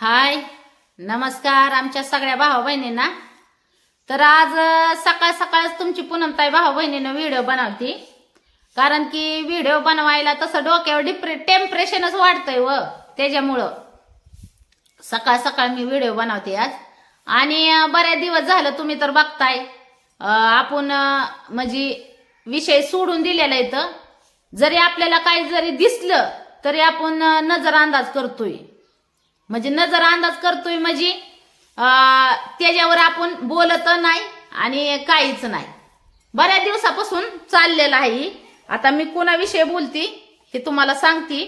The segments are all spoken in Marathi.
हाय नमस्कार आमच्या सगळ्या भाऊ बहिणींना तर आज सकाळ सकाळच तुमची पूनमताई भाऊ बहिणीनं व्हिडिओ बनवती. कारण की व्हिडिओ बनवायला तसं डोक्यावर डिप्रे टेम्परेशनच वाढतंय व त्याच्यामुळं. सकाळ सकाळ मी व्हिडिओ बनवते आज. आणि बऱ्याच दिवस झालं तुम्ही तर बघताय. आपण म्हणजे विषय सोडून दिलेला इथं. जरी आपल्याला काही जरी दिसलं तरी आपण नजर अंदाज करतोय. म्हणजे नजर अंदाज करतोय म्हणजे त्याच्यावर आपण बोलत नाही आणि काहीच नाही. बऱ्याच दिवसापासून चाललेलं आहे आता मी कोणाविषयी बोलते हे तुम्हाला सांगते.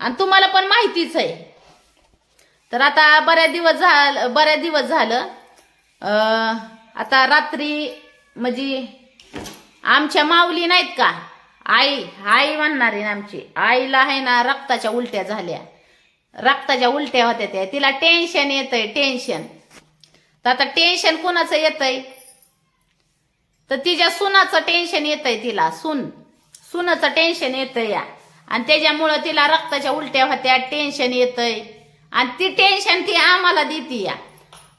आणि तुम्हाला पण माहितीच आहे. तर आता बऱ्याच दिवस झालं बऱ्याच दिवस झालं. आता रात्री म्हणजे आमच्या माऊली नाहीत का? आई आई म्हणणार आहे आमची. आईला आहे ना रक्ताच्या उलट्या झाल्या. रक्ताच्या उलट्या होत्या त्या. तिला टेन्शन येतंय टेन्शन तर आता टेन्शन कोणाचं येतंय? तर तिच्या सुनाचं टेन्शन येतंय तिला सुन. सुनाचं टेन्शन येतंय या. आणि त्याच्यामुळं तिला रक्ताच्या उलट्या होत्या टेन्शन येतंय. आणि ती टेन्शन ती आम्हाला देते या.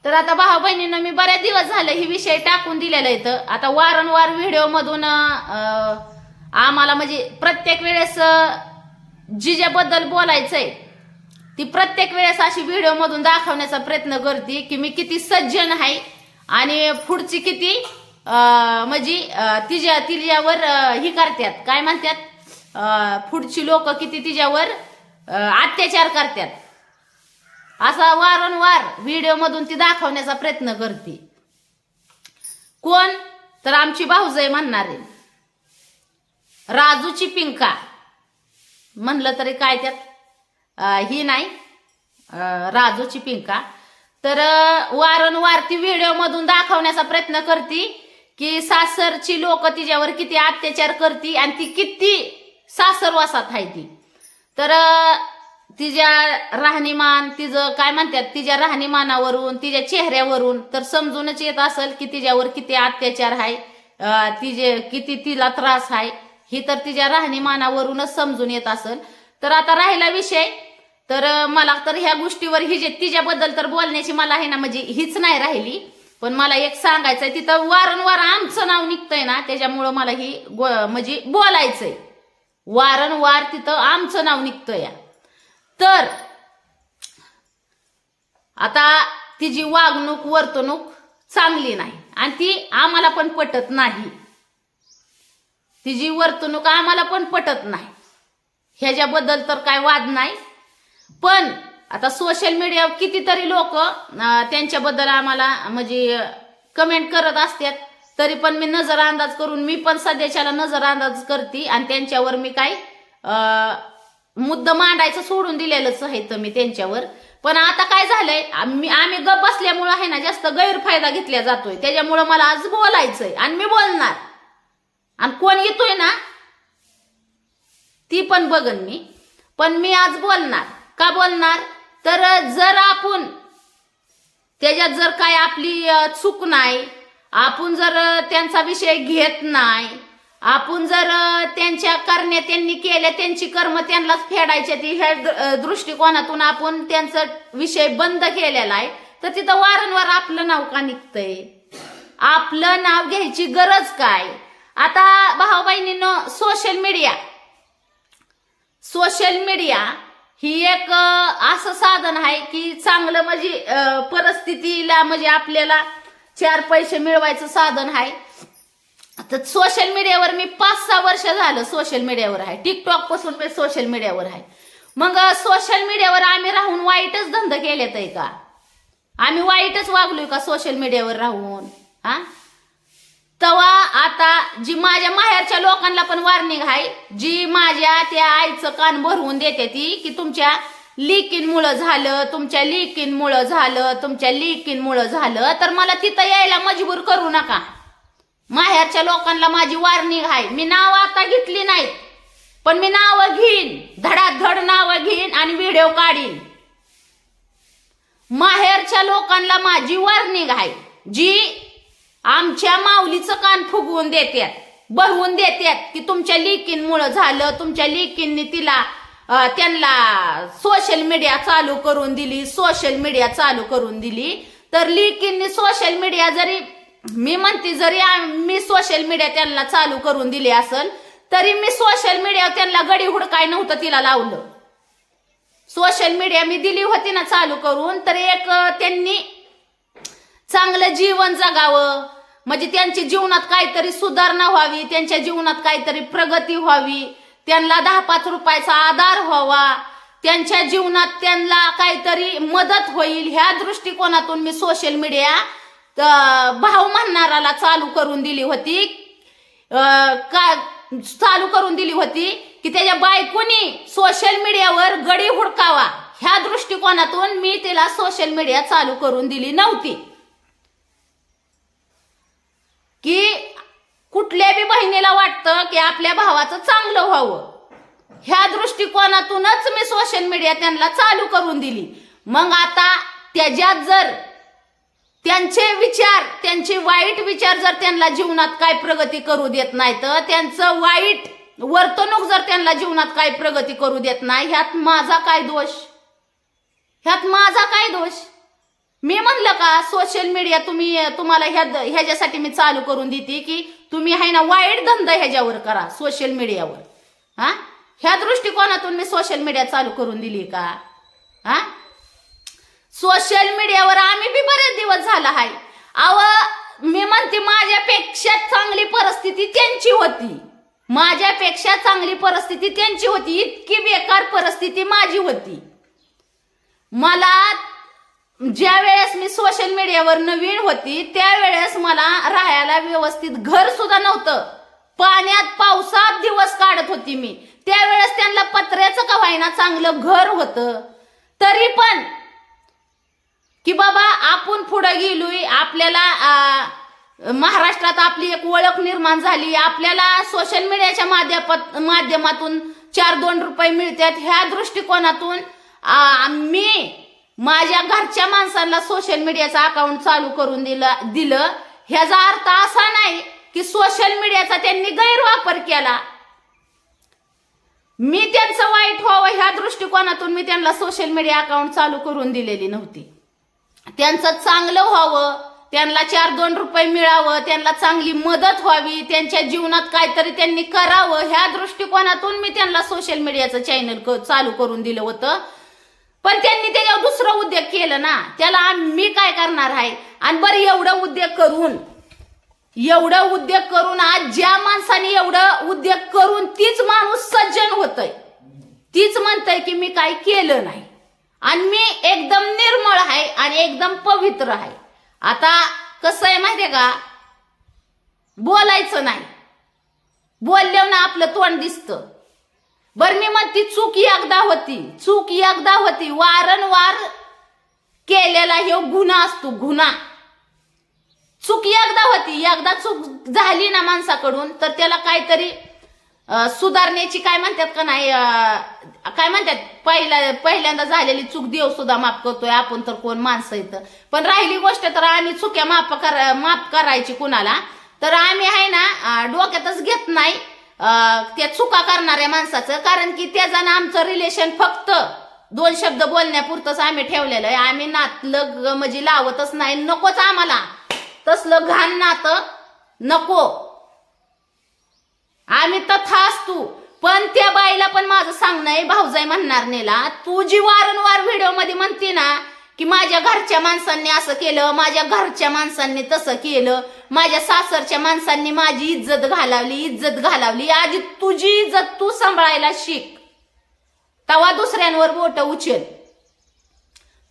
तर आता भाऊ बहिणीनं मी बऱ्याच दिवस झालं ही विषय टाकून दिलेला इथं. आता वारंवार व्हिडिओ मधून आम्हाला म्हणजे प्रत्येक वेळेस जिजेबद्दल जिजाबद्दल बोलायचंय. ती प्रत्येक वेळेस अशी व्हिडिओ मधून दाखवण्याचा प्रयत्न करते की मी किती सज्जन आहे आणि पुढची किती म्हणजे तिच्या तिच्यावर ही करतात काय म्हणतात पुढची लोक किती तिच्यावर अत्याचार करतात असा वारंवार व्हिडिओ मधून ती दाखवण्याचा प्रयत्न करते. कोण? तर आमची भाऊजय म्हणणारे राजूची पिंका. म्हणलं तरी काय त्यात? ही नाही. राजूची पिंका. तर वारंवारती वारंवार ती व्हिडिओ मधून दाखवण्याचा प्रयत्न करते की सासरची लोक तिच्यावर किती अत्याचार करती आणि ती किती सासरवासात आहे ती. तर तिच्या राहणीमान तिचं काय म्हणतात तिच्या राहणीमानावरून तिच्या चेहऱ्यावरून तर समजूनच येत असेल की तिच्यावर किती अत्याचार आहे तिचे किती तिला त्रास आहे ही तर तिच्या राहणीमानावरूनच समजून येत असेल. तर आता राहिला विषय. तर मला तर ह्या गोष्टीवर ही जे तिच्याबद्दल तर बोलण्याची मला आहे ना म्हणजे हीच नाही राहिली. पण मला एक सांगायचंय तिथं वारंवार आमचं नाव निघतंय ना त्याच्यामुळं मला ही म्हणजे बोलायचंय. वारंवार तिथं आमचं नाव निघतंय तर आता तिची वागणूक वर्तणूक चांगली नाही आणि ती आम्हाला पण पटत नाही. तिची वर्तणूक आम्हाला पण पटत नाही. ह्याच्याबद्दल तर काय वाद नाही. पण आता सोशल मीडियावर कितीतरी लोक त्यांच्याबद्दल आम्हाला म्हणजे कमेंट करत असतात. तरी पण मी नजर अंदाज करून मी पण सध्याच्याला नजर अंदाज करते आणि त्यांच्यावर मी काय मुद्दा मांडायचं सोडून दिलेलंच आहे तर मी त्यांच्यावर. पण आता काय झालंय आम्ही आम्ही गप बसल्यामुळं आहे ना जास्त गैरफायदा घेतला जातोय. त्याच्यामुळं मला आज बोलायचंय आणि मी बोलणार. आणि कोण येतोय ना ती पण बघन मी. पण मी आज बोलणार. का बोलणार? तर जर आपण त्याच्यात जर काय आपली चूक नाही आपण जर त्यांचा विषय घेत नाही आपण जर त्यांच्या करण्या त्यांनी केल्या त्यांची कर्म त्यांनाच फेडायच्या ती ह्या दृष्टिकोनातून आपण त्यांचा विषय बंद केलेला आहे तर तिथं वारंवार आपलं नाव का निघतंय? आपलं नाव घ्यायची गरज काय? आता भाऊ बहिणीनं सोशल मीडिया सोशल मीडिया ही एक असं साधन आहे की चांगलं म्हणजे परिस्थितीला म्हणजे आपल्याला चार पैसे मिळवायचं साधन आहे. तर सोशल मीडियावर मी पाच सहा वर्ष झालं सोशल मीडियावर आहे. टिकटॉकपासून मी सोशल मीडियावर आहे. मग सोशल मीडियावर आम्ही राहून वाईटच धंदा केलेत आहे का? आम्ही वाईटच वागलोय का सोशल मीडियावर राहून? हा? तवा आता जी माझ्या माहेरच्या लोकांना पण वॉर्निंग आहे जी माझ्या त्या आईचं कान भरवून देते ती की तुमच्या लिकिनमुळं झालं तुमच्या लिकिनमुळं झालं तुमच्या लिकिनमुळं झालं तर मला तिथं यायला मजबूर करू नका. माहेरच्या लोकांना माझी वॉर्निंग आहे. मी नाव आता घेतली नाहीत पण मी नावं घेईन. धडाधड नावं घेईन आणि व्हिडिओ काढीन. माहेरच्या लोकांना माझी वॉर्निंग आहे जी आमच्या माऊलीचं कान फुगवून देत्यात भरवून देत्यात की तुमच्या लेकींमुळं झालं तुमच्या लेकींनी तिला त्यांना सोशल मीडिया चालू करून दिली सोशल मीडिया चालू करून दिली. तर लेकींनी सोशल मीडिया जरी मी म्हणते जरी आम- मी सोशल मीडिया त्यांना चालू करून दिली असेल तरी मी सोशल मीडियावर त्यांना गडी हुडकाय नव्हतं तिला लावलं. सोशल मीडिया मी दिली होती ना चालू करून तर एक त्यांनी चांगलं जीवन जगावं. म्हणजे त्यांच्या जीवनात काहीतरी सुधारणा व्हावी त्यांच्या जीवनात काहीतरी प्रगती व्हावी त्यांना दहा पाच रुपयाचा आधार व्हावा. त्यांच्या जीवनात त्यांना काहीतरी मदत होईल ह्या दृष्टिकोनातून मी सोशल मीडिया भाव म्हणणाराला चालू करून दिली होती. का चालू करून दिली होती की त्याच्या बायकोनी सोशल मीडियावर गडी हुडकावा. ह्या दृष्टिकोनातून मी तिला सोशल मीडिया चालू करून दिली नव्हती. की कुठल्या बी बहिणीला वाटतं की आपल्या भावाचं चांगलं व्हावं. ह्या दृष्टिकोनातूनच मी सोशल मीडिया त्यांना चालू करून दिली. मग आता त्याच्यात जर त्यांचे विचार त्यांचे वाईट विचार जर त्यांना जीवनात काय प्रगती करू देत नाही तर त्यांचं वाईट वर्तणूक जर त्यांना जीवनात काय प्रगती करू देत नाही ह्यात माझा काय दोष? ह्यात माझा काय दोष? मी म्हणलं का सोशल मीडिया तुम्ही तुम्हाला ह्या ह्याच्यासाठी मी चालू करून देते की तुम्ही आहे ना वाईट धंदा ह्याच्यावर करा सोशल मीडियावर हा? ह्या दृष्टिकोनातून मी सोशल मीडिया चालू करून दिली का? हा? सोशल मीडियावर आम्ही बी बरेच दिवस झाला आहे अव मी म्हणते माझ्यापेक्षा चांगली परिस्थिती त्यांची होती. माझ्यापेक्षा चांगली परिस्थिती त्यांची होती इतकी बेकार परिस्थिती माझी होती. मला ज्या वेळेस मी सोशल मीडियावर नवीन होती त्यावेळेस मला राहायला व्यवस्थित घर सुद्धा नव्हतं. पाण्यात पावसात दिवस काढत होती मी. त्यावेळेस त्यांना पत्र्याचं का व्हायना चांगलं घर होतं. तरी पण की बाबा आपण पुढे गेलोय आपल्याला महाराष्ट्रात आपली एक ओळख निर्माण झाली आपल्याला सोशल मीडियाच्या माध्यमात माध्यमातून चार दोन रुपये मिळतात ह्या दृष्टिकोनातून मी माझ्या घरच्या माणसांना सोशल मीडियाचं अकाउंट चालू करून दिलं दिलं. ह्याचा अर्थ असा नाही की सोशल मीडियाचा त्यांनी गैरवापर केला. मी त्यांचं वाईट व्हावं ह्या दृष्टिकोनातून मी त्यांना सोशल मीडिया अकाउंट चालू करून दिलेली नव्हती. त्यांचं चांगलं व्हावं त्यांना चार दोन रुपये मिळावं त्यांना चांगली मदत व्हावी त्यांच्या जीवनात काहीतरी त्यांनी करावं ह्या दृष्टिकोनातून मी त्यांना सोशल मीडियाचं चॅनल चालू करून दिलं होतं. पण त्यांनी त्याच्यावर दुसरा उद्योग केलं ना त्याला मी काय करणार आहे? आणि बरं एवढं उद्योग करून एवढं उद्योग करून आज ज्या माणसाने एवढं उद्योग करून तीच माणूस सज्जन होतय. तीच म्हणतय की मी काय केलं नाही. आणि मी एकदम निर्मळ आहे आणि एकदम पवित्र आहे. आता कसं आहे माहितीये का? बोलायचं नाही. बोलल्यावर ना आपलं तोंड दिसतं. बर मी म्हणती चूक एकदा होती. चूक एकदा होती. वारंवार केलेला हे गुन्हा असतो गुन्हा. चूक एकदा होती. एकदा चूक झाली ना माणसाकडून तर त्याला काहीतरी सुधारण्याची काय म्हणतात का नाही काय म्हणतात पहिल्या पहिल्यांदा झालेली चूक देव सुद्धा माफ करतोय. आपण तर कोण माणसं येतं पण राहिली गोष्ट तर आम्ही चुक्या माफ करा माफ करायची कुणाला. तर आम्ही आहे ना डोक्यातच घेत नाही. त्या चुका करणाऱ्या माणसाचं कारण की त्याचं आमचं रिलेशन फक्त दोन शब्द बोलण्यापुरतंच आम्ही ठेवलेलं आहे. आम्ही नातलं म्हणजे लावतच नाही. नकोच आम्हाला. तसलं घाण नातं नको. आम्ही तथा असतो. पण त्या बाईला पण माझं सांगणं आहे भाऊजाई म्हणणार नेला तू जी वारंवार व्हिडिओमध्ये म्हणते ना की माझ्या घरच्या माणसांनी असं केलं माझ्या घरच्या माणसांनी तसं केलं माझ्या सासरच्या माणसांनी माझी इज्जत घालावली इज्जत घालावली. आधी तुझी इज्जत तू सांभाळायला शिक. तवा दुसऱ्यांवर बोट उचल.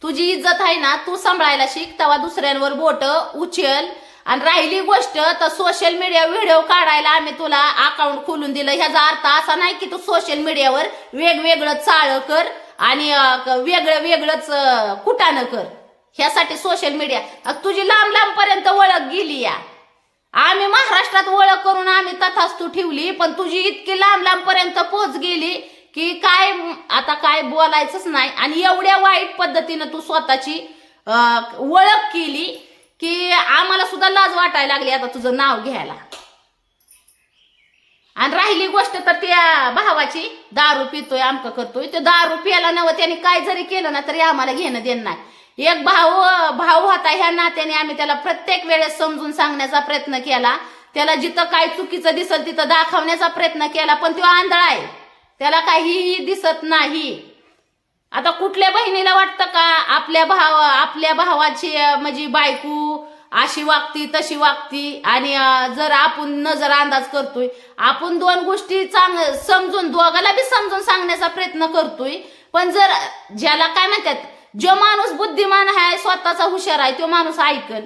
तुझी इज्जत आहे ना तू सांभाळायला शिक. तेव्हा दुसऱ्यांवर बोट उचल. आणि राहिली गोष्ट तर सोशल मीडिया व्हिडिओ काढायला आम्ही तुला अकाउंट खोलून दिलं. ह्याचा अर्थ असा नाही की तू सोशल मीडियावर वेगवेगळं चाळ कर. आणि वेगळं वेगळंच कुटानं कर. ह्यासाठी सोशल मीडिया तुझी लांब लांब पर्यंत ओळख गेली या. आम्ही महाराष्ट्रात ओळख करून आम्ही तथास्तू ठेवली पण तुझी इतकी लांब लांब पर्यंत पोच गेली की काय आता काय बोलायचंच नाही. आणि एवढ्या वाईट पद्धतीनं तू स्वतःची ओळख केली की आम्हाला सुद्धा लाज वाटायला लागली आता तुझं नाव घ्यायला. आणि राहिली गोष्ट तर त्या भावाची दारू पितोय आमक करतोय तो दारू प्यायला नव त्याने काय जरी केलं ना तरी आम्हाला घेणं देणं नाही. एक भाऊ भाऊ होता ह्या नात्याने आम्ही त्याला प्रत्येक वेळेस समजून सांगण्याचा प्रयत्न केला. त्याला जिथं काय चुकीचं दिसल तिथं दाखवण्याचा प्रयत्न केला पण तो आंधळा आहे. त्याला काहीही दिसत नाही. आता कुठल्या बहिणीला वाटतं का आपल्या भाव आपल्या भावाची म्हणजे बायको अशी वागती तशी वागती. आणि जर आपण नजर अंदाज करतोय आपण दोन गोष्टी चांग समजून दोघाला बी समजून सांगण्याचा प्रयत्न करतोय. पण जर ज्याला काय म्हणतात जो माणूस बुद्धिमान आहे स्वतःचा हुशार आहे तो माणूस ऐकल.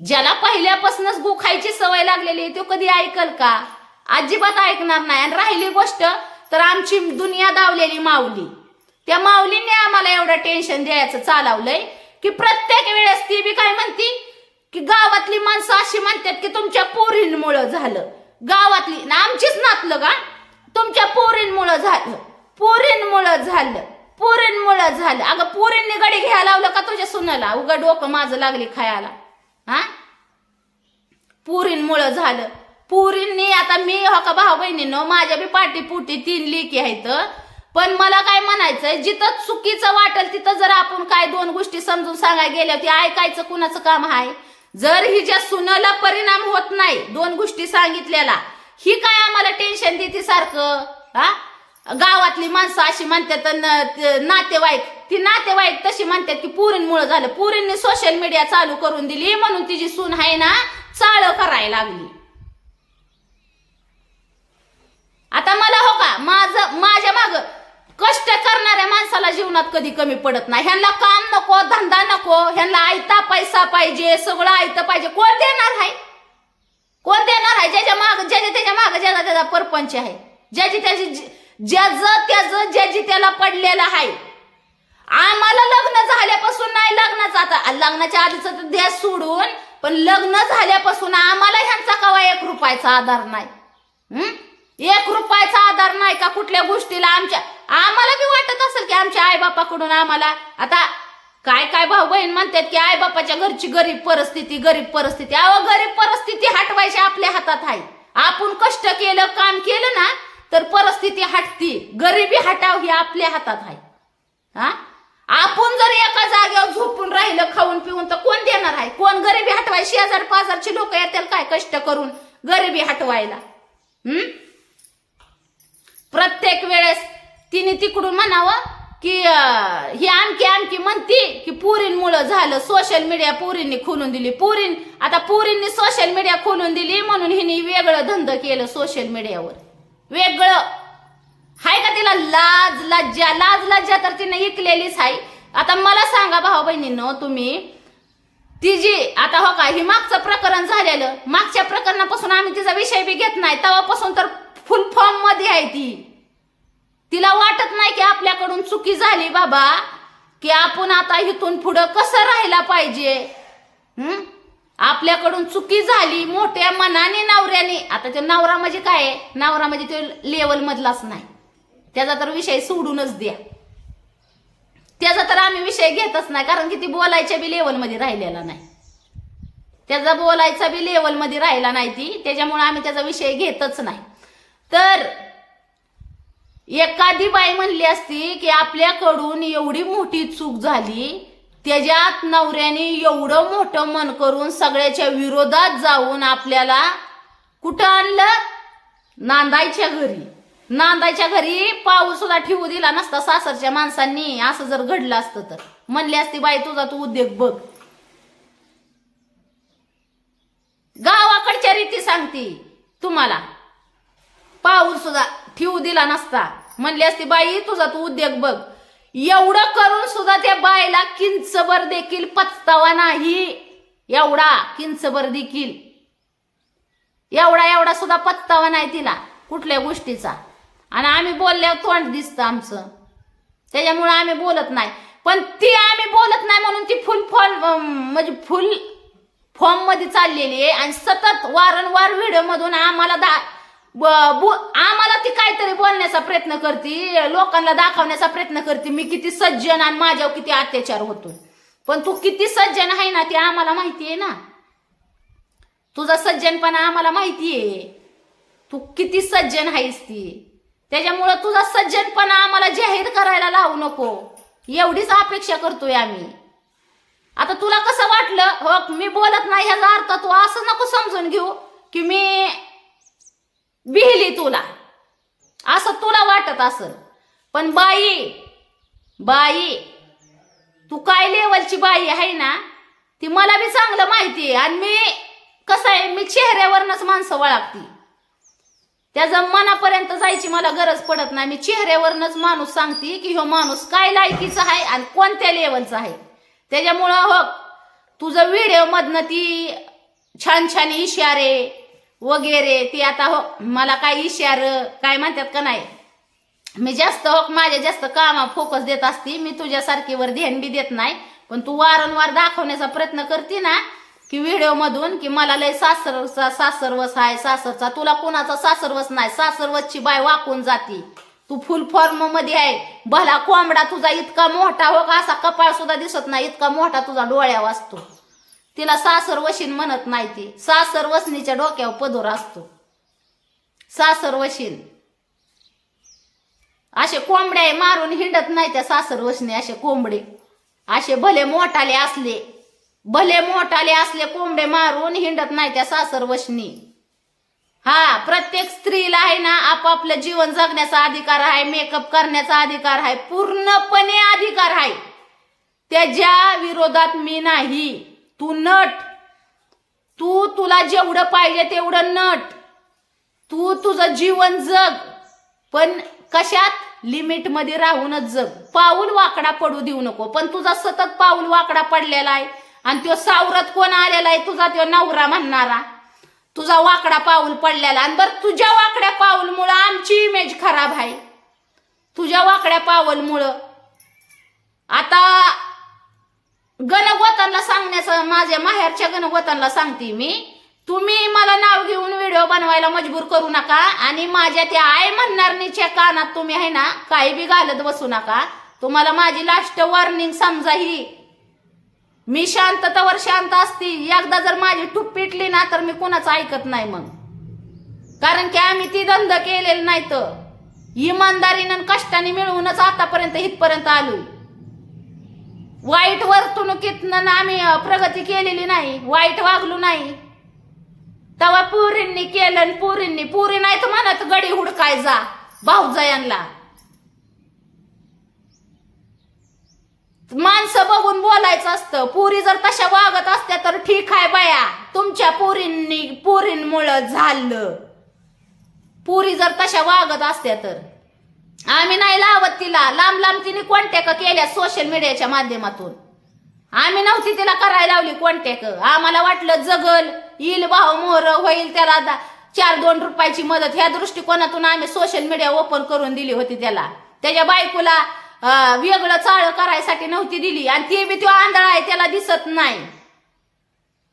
ज्याला पहिल्यापासूनच गुखायची सवय लागलेली आहे तो कधी ऐकल का? अजिबात ऐकणार नाही. आणि राहिली गोष्ट तर आमची दुनिया दावलेली माऊली. त्या माऊलीने आम्हाला एवढं टेन्शन द्यायचं चालवलंय की प्रत्येक वेळेस ती बी काय म्हणती? की गावातली माणसं अशी म्हणतात की तुमच्या पोरींमुळं झालं. गावातली ना आमचीच नातलं का? तुमच्या पोरींमुळं झालं. पोरींमुळं झालं. पोरींमुळं झालं. अगं पोरींनी गडी घ्यायला लावलं का तुझ्या सुनाला? उगा डोकं माझं लागली खायला. हा? पोरींमुळं झालं. पुरींनी आता मी हो का भाऊ बहिणीनं माझ्या बी पाटीपुटी तीन लेकी आहेत. पण मला काय म्हणायचंय जिथं चुकीचं वाटेल तिथं जर आपण काय दोन गोष्टी समजून सांगायला गेल्या ती ऐकायचं कुणाचं काम आहे जर हिच्या सुनाला परिणाम होत नाही दोन गोष्टी सांगितलेला ही काय आम्हाला टेन्शन देते सारखं? हा? गावातली माणसं अशी म्हणतात नातेवाईक ती नातेवाईक तशी म्हणतात की पुरींमुळे झालं. पुरींनी सोशल मीडिया चालू करून दिली म्हणून तिची सून आहे ना चाळ करायला लागली. आता मला हो का माझं माझ्या माग कष्ट करणाऱ्या माणसाला जीवनात कधी कमी पडत नाही. ह्यांना काम नको धंदा नको ह्यांना आयता पैसा पाहिजे सगळं आयतं पाहिजे. कोण देणार आहे? कोण देणार आहे? ज्याच्या माग ज्याच्या त्याच्या माग ज्याला त्याचा परपंच आहे. ज्याची त्याची ज्याच त्याचं ज्याची त्याला पडलेलं आहे. आम्हाला लग्न झाल्यापासून नाही लग्नाचं आता. लग्नाच्या आधीच तर सोडून पण लग्न झाल्यापासून आम्हाला ह्यांचा कवा एक रुपयाचा आधार नाही. एक रुपयाचा आधार नाही का कुठल्या गोष्टीला आमच्या? आम्हाला बी वाटत असेल की आमच्या आईबापाकडून आम्हाला. आता काय काय भाऊ बहीण म्हणतात की आईबापाच्या घरची गरीब परिस्थिती गरीब परिस्थिती. अहो गरीब परिस्थिती हटवायची आपल्या हातात आहे. आपण कष्ट केलं काम केलं ना तर परिस्थिती हटती. गरिबी हटाव ही आपल्या हातात आहे. हा? आपण जर एका जागेवर झोपून राहिलं खाऊन पिऊन तर कोण देणार आहे? कोण गरिबी हटवाय शेजार पाजारची लोक येतील काय कष्ट करून गरिबी हटवायला? हम्म? प्रत्येक वेळेस तिने तिकडून म्हणावं की ही आणखी आणखी म्हणती की पुरींमुळं झालं. सोशल मीडिया पुरींनी खोलून दिली. पुरीन आता पुरींनी सोशल मीडिया खोलून दिली म्हणून हिने वेगळं धंद केलं सोशल मीडियावर वेगळं. हाय का तिला? लाज लज्जा. लाज लज्जा तर तिने ऐकलेलीच आहे. आता मला सांगा भाऊ बहिणींनो तुम्ही ती जी आता हो का ही मागचं प्रकरण झालेलं. मागच्या प्रकरणापासून आम्ही तिचा विषय बी घेत नाही. तेव्हापासून तर फुल फॉर्ममध्ये आहे ती. तिला वाटत नाही की आपल्याकडून चुकी झाली बाबा की आपण आता इथून पुढं कसं राहायला पाहिजे. आपल्याकडून चुकी झाली मोठ्या मनाने नवऱ्याने. आता तो नवरा म्हणजे काय? आहे? नवरा म्हणजे तो लेवल मधलाच नाही. त्याचा तर विषय सोडूनच द्या. त्याचा तर आम्ही विषय घेतच नाही कारण की ती बोलायच्या बी लेवलमध्ये राहिलेला नाही. त्याचा बोलायचा बी लेवलमध्ये राहिला नाही ती. त्याच्यामुळे आम्ही त्याचा विषय घेतच नाही. तर एखादी बाई म्हणली असती की आपल्याकडून एवढी मोठी चूक झाली त्याच्यात नवऱ्याने एवढं मोठं मन करून सगळ्याच्या विरोधात जाऊन आपल्याला कुठं आणलं? नांदायच्या घरी. नांदायच्या घरी पाऊस सुद्धा ठेवू दिला नसता सासरच्या माणसांनी. असं जर घडलं असतं तर. म्हणली असती बाई तुझा तू उद्योग बघ. गावाकडच्या रीती सांगती तुम्हाला. पाऊस सुद्धा ठेवू दिला नसता. म्हणली असती बाई तुझा तू उद्योग बघ. एवढं करून सुद्धा त्या बाईला किंचभर देखील पचतावा नाही. एवढा किंचभर देखील. एवढा एवढा सुद्धा पत्तावा नाही तिला कुठल्या गोष्टीचा. आणि आम्ही बोलल्यावर तोंड दिसतं आमचं. त्याच्यामुळे आम्ही बोलत नाही. पण ती आम्ही बोलत नाही म्हणून ती फुल फॉल म्हणजे फुल फॉर्ममध्ये चाललेली आहे. आणि सतत वारंवार व्हिडिओ मधून आम्हाला दा ब- बो- आम्हाला ती काहीतरी बोलण्याचा प्रयत्न करते लोकांना दाखवण्याचा प्रयत्न करते मी किती सज्जन आणि माझ्यावर किती अत्याचार होतो पण तू किती सज्जन आहे ना ते आम्हाला माहिती आहे ना. तुझा सज्जनपणा आम्हाला माहिती आहे. तू किती सज्जन आहेस ती. त्याच्यामुळं तुझा सज्जनपणा आम्हाला जाहीर करायला लावू नको. एवढीच अपेक्षा करतोय आम्ही. आता तुला कसं वाटलं? हो मी बोलत नाही ह्याचा अर्थ तू असं नको समजून घेऊ की मी बिहली तुला. असं तुला वाटत असल पण बाई बाई तू काय लेवलची बाई आहे ना ती मला बी चांगलं माहिती आहे आणि मी कसं आहे मी चेहऱ्यावरनच माणसं वळागती त्याचा मनापर्यंत जायची मला गरज पडत नाही. मी चेहऱ्यावरनच माणूस सांगते की हो माणूस काय लायकीचा आहे आणि कोणत्या लेवलचा आहे. त्याच्यामुळं हो तुझं व्हिडिओ मधनं ती छान छान इशारे वगैरे ती आता हो मला काय इशार काय म्हणतात का नाही? मी जास्त हो माझ्या जास्त कामा फोकस देत असते. मी तुझ्यासारखीवर ध्यान बी देत नाही. पण तू वारंवार दाखवण्याचा प्रयत्न करते ना की व्हिडिओ मधून की मला लय सासरचा सासरवस आहे सासरचा तुला कोणाचा सासरवस नाही सासरवसची बाय वाकून जाती. तू फुल फॉर्ममध्ये आहे. भला कोंबडा तुझा इतका मोठा हो का असा कपाळ सुद्धा दिसत नाही इतका मोठा तुझा डोळ्या वाचतो तिला सासर वशीन म्हणत नाही ती. सासर वसनीच्या डोक्यावर पदोर असतो. सासर वशीन. असे कोंबड्या मारून हिंडत नाही त्या सासर वसने असे कोंबडे. असे भले मोठाले असले भले मोठाले असले कोंबडे मारून हिंडत नाही त्या सासर वसनी. हा प्रत्येक स्त्रीला आहे ना आपापलं जीवन जगण्याचा अधिकार आहे मेकअप करण्याचा अधिकार आहे पूर्णपणे अधिकार आहे. त्याच्या विरोधात मी नाही तू नट. तू तुला जेवढं पाहिजे तेवढं नट. तू तुझं जीवन जग. पण कशात? लिमिटमध्ये राहूनच जग. पाऊल वाकडा पडू देऊ नको. पण तुझा सतत पाऊल वाकडा पडलेला आहे. आणि तो सावरत कोण आलेला आहे? तुझा तो नवरा म्हणणारा. तुझा वाकडा पाऊल पडलेला आणि बरं तुझ्या वाकड्या पाऊलमुळं आमची इमेज खराब आहे. तुझ्या वाकड्या पाऊलमुळं. आता गणगोतांना सांगण्याचं माझ्या माहेरच्या गणगोतांना सांगते मी. तुम्ही मला नाव घेऊन व्हिडिओ बनवायला मजबूर करू नका आणि माझ्या त्या आय म्हणणारणीच्या कानात तुम्ही आहे ना काही बी घालत बसू नका. तुम्हाला माझी लास्ट वॉर्निंग समजा ही. मी शांततावर शांत असती. एकदा जर माझी ठूप पिटली ना तर मी कोणाचं ऐकत नाही मग. कारण की आम्ही ती धंदा केलेलं नाही तर इमानदारीनं कष्टाने मिळवूनच आतापर्यंत इथपर्यंत आलोय. वाईट वर्तणुकीतनं आम्ही प्रगती केलेली नाही. वाईट वागलो नाही. तेव्हा पुरींनी केलं आणि पुरींनी पुरी नाही तर म्हणत गडी हुडकाय जा भाऊजयांना माणसं बघून बोलायचं असतं पुरी जर तशा वागत असत्या तर ठीक आहे बाया. तुमच्या पुरींनी पुरींमुळं झालं. पुरी जर तशा वागत असत्या तर. आम्ही नाही लावत तिला. लांब लांब तिने कॉन्टॅक्ट केल्या सोशल मीडियाच्या माध्यमातून. आम्ही नव्हती तिला करायला लावली कॉन्टॅक्ट आम्हाला वाटलं जगल येईल भाव मोर होईल त्याला चार दोन रुपयाची मदत. ह्या दृष्टिकोनातून आम्ही सोशल मीडिया ओपन करून दिली होती त्याला. त्याच्या बायकोला वेगळं चाळ करायसाठी नव्हती दिली. आणि ती बी तो आंधळा आहे त्याला दिसत नाही.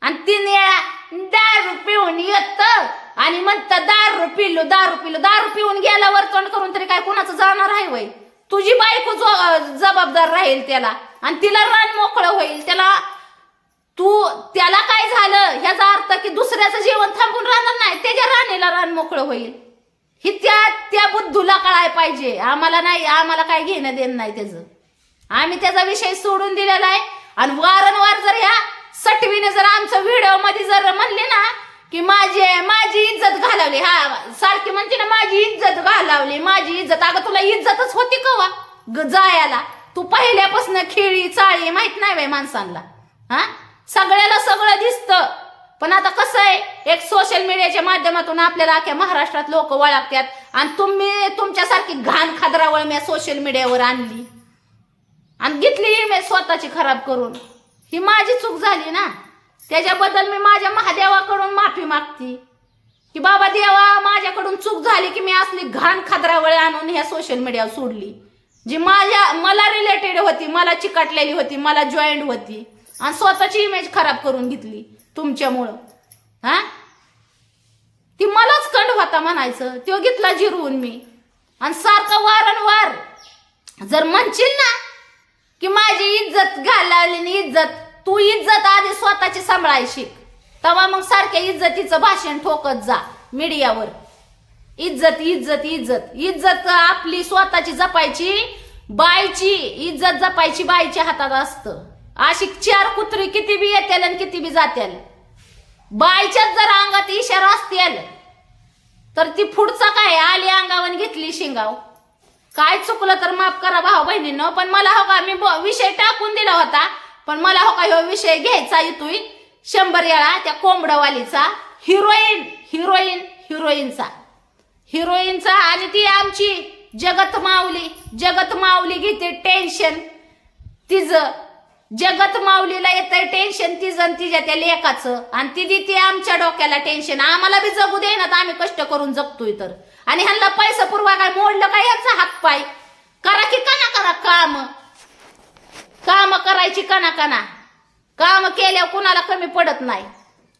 आणि तीन वेळा दारू पिऊन येत. आणि म्हणतात दारू पिलो दारू पिलो दारू पिऊन गेल्यावर तोंड करून तरी काय कुणाचं जाणार आहे वय? तुझी बायको जो- जबाबदार राहील त्याला आणि तिला रान मोकळं होईल त्याला तू त्याला काय झालं? ह्याचा अर्थ की दुसऱ्याचं जीवन थांबून राहणार नाही त्याच्या राणीला रान मोकळं होईल. ही त्या त्या बुद्धूला कळाय पाहिजे. आम्हाला नाही आम्हाला काय घेणं देणं नाही त्याचं. आम्ही त्याचा विषय सोडून दिलेला आहे. आणि वारंवार जर ह्या सटवीने जर आमचं व्हिडिओमध्ये जर म्हणले ना की माझी माझी इज्जत घालवली. हा सारखी म्हणते ना माझी इज्जत घालवली माझी इज्जत. अगं तुला इज्जतच होती कवा ग- जायला. तू पहिल्यापासून खेळी चाळी माहीत नाही बाई माणसांना. हा? सगळ्याला सगळं दिसतं. पण आता कसं आहे? एक सोशल मीडियाच्या माध्यमातून आपल्याला अख्या महाराष्ट्रात लोक वळखतात आणि तुम्ही तुमच्यासारखी घाण खादरावळ मी सोशल मीडियावर आणली. आणि घेतली मी स्वतःची खराब करून. ही माझी चूक झाली ना? त्याच्याबद्दल मी माझ्या महादेवाकडून माफी मागती. की बाबा देवा माझ्याकडून चूक झाली की मी असली घाण खादरावळ आणून ह्या सोशल मीडियावर सोडली. जी माझ्या मला रिलेटेड होती मला चिकटलेली होती मला जॉईंट होती. आणि स्वतःची इमेज खराब करून घेतली तुमच्यामुळं. हा? ती मलाच कंड होता म्हणायचं. तो घेतला जिरवून मी. आणि सारखं वारंवार जर म्हणशील ना की माझी इज्जत घालावली आणि इज्जत तू इज्जत आधी स्वतःची सांभाळायची तेव्हा मग सारख्या इज्जतीचं भाषण ठोकत जा मीडियावर. इज्जत इज्जत इज्जत. इज्जत आपली स्वतःची जपायची बायची इज्जत जपायची बाईच्या हातात असतं. अशी चार कुत्री किती बी येतील आणि किती बी जातील बायच्याच जर अंगात इशारा असतील तर ती पुढचा काय? आली अंगावर घेतली शिंगाव काय चुकलं तर माफ करा भाऊ बहिणीनं पण मला हो का मी विषय टाकून दिला होता. पण मला हो का ह्यो विषय घ्यायचा येतोय शंभर वेळा त्या कोंबडवालीचा हिरोईन हिरोईन हिरोईनचा. हिरोईनचा आणि ती आमची जगत माऊली जगत माऊली घेते टेन्शन तिचं जगत माऊलीला येतंय टेन्शन तिजं आणि तिच्या त्या लेखाचं आणि ती देते आमच्या डोक्याला टेन्शन आम्हाला बी जगू दे ना तर आम्ही कष्ट करून जगतोय तर. आणि ह्यांना पैसा पुरवा काय मोडलं काय ह्याचा हात पाय करा की कना करा काम. काम करायची कना कना काम केल्यावर कुणाला कमी पडत नाही.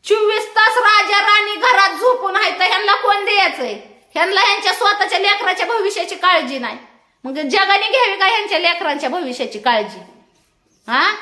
चोवीस तास राजा राणी घरात झोपून आहे तर ह्यांना कोण द्यायचंय? ह्यांना ह्यांच्या स्वतःच्या लेकराच्या भविष्याची काळजी नाही. मग जगाने घ्यावी का ह्यांच्या लेकरांच्या भविष्याची काळजी? हा?